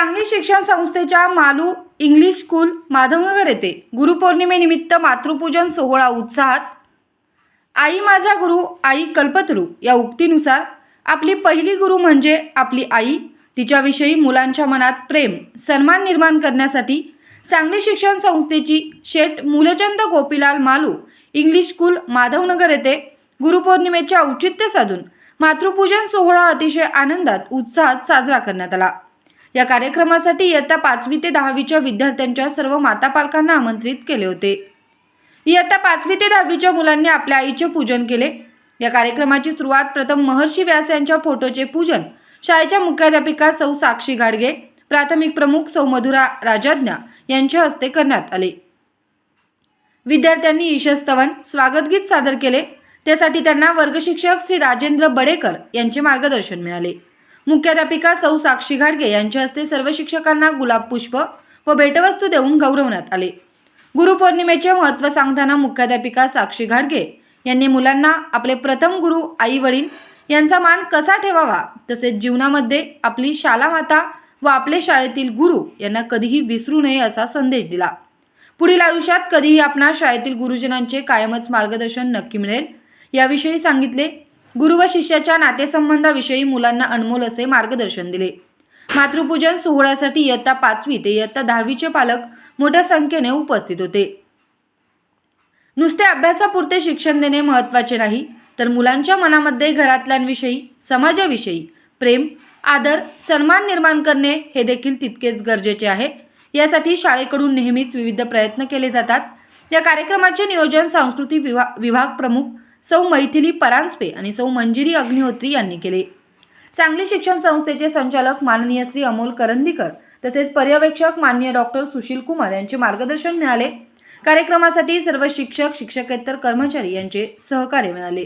सांगली शिक्षण संस्थेच्या Malu English school Madhavnagar येथे गुरुपौर्णिमेनिमित्त मातृपूजन सोहळा उत्साहात आई माझा गुरु आई कल्पतरू या उक्तीनुसार आपली पहिली गुरु म्हणजे आपली आई. तिच्याविषयी मुलांच्या मनात प्रेम सन्मान निर्माण करण्यासाठी सांगली शिक्षण संस्थेची शेठ मूलचंद गोपीलाल मालू इंग्लिश स्कूल माधवनगर येथे गुरुपौर्णिमेचे औचित्य साधून मातृपूजन सोहळा अतिशय आनंदात उत्साहात साजरा करण्यात आला. या कार्यक्रमासाठी इयत्ता पाचवी ते दहावीच्या विद्यार्थ्यांच्या सर्व माता पालकांना आमंत्रित केले होते. इयत्ता पाचवी ते दहावीच्या मुलांनी आपल्या आईचे पूजन केले. या कार्यक्रमाची सुरुवात प्रथम महर्षी व्यास यांच्या फोटोचे पूजन शाळेच्या मुख्याध्यापिका सौ साक्षी गाडगे प्राथमिक प्रमुख सौ मधुरा राजाज्ञा यांच्या हस्ते करण्यात आले. विद्यार्थ्यांनी ईशस्तवन स्वागतगीत सादर केले. त्यासाठी त्यांना वर्गशिक्षक श्री राजेंद्र बडेकर यांचे मार्गदर्शन मिळाले. मुख्याध्यापिका सौ साक्षी घाडगे यांच्या हस्ते सर्व शिक्षकांना गुलाब पुष्प व भेटवस्तू देऊन गौरवण्यात आले. गुरुपौर्णिमेचे महत्त्व सांगताना मुख्याध्यापिका साक्षी घाडगे यांनी मुलांना आपले प्रथम गुरु आई वडील यांचा मान कसा ठेवावा तसेच जीवनामध्ये आपली शाला माता व आपले शाळेतील गुरु यांना कधीही विसरू नये असा संदेश दिला. पुढील आयुष्यात कधीही आपणा शाळेतील गुरुजनांचे कायमच मार्गदर्शन नक्की मिळेल याविषयी सांगितले गुरु व शिष्याच्या नातेसंबंधाविषयी मुलांना अनमोल असे मार्गदर्शन दिले. मातृपूजन सोहळ्यासाठी इयत्ता पाचवी ते इयत्ता दहावीचे पालक मोठ्या संख्येने उपस्थित होते. नुसते अभ्यासापुरते शिक्षण देणे महत्त्वाचे नाही तर मुलांच्या मनामध्ये घरातल्यांविषयी समाजाविषयी प्रेम आदर सन्मान निर्माण करणे हे देखील तितकेच गरजेचे आहे. यासाठी शाळेकडून नेहमीच विविध प्रयत्न केले जातात. या कार्यक्रमाचे नियोजन सांस्कृतिक विभा विभाग प्रमुख सौ मैथिली परांजपे आणि सौ मंजिरी अग्निहोत्री यांनी केले. सांगली शिक्षण संस्थेचे संचालक माननीय श्री अमोल करंदीकर तसेच पर्यवेक्षक माननीय डॉक्टर सुशील कुमार यांचे मार्गदर्शन मिळाले. कार्यक्रमासाठी सर्व शिक्षक शिक्षकेतर कर्मचारी यांचे सहकार्य मिळाले.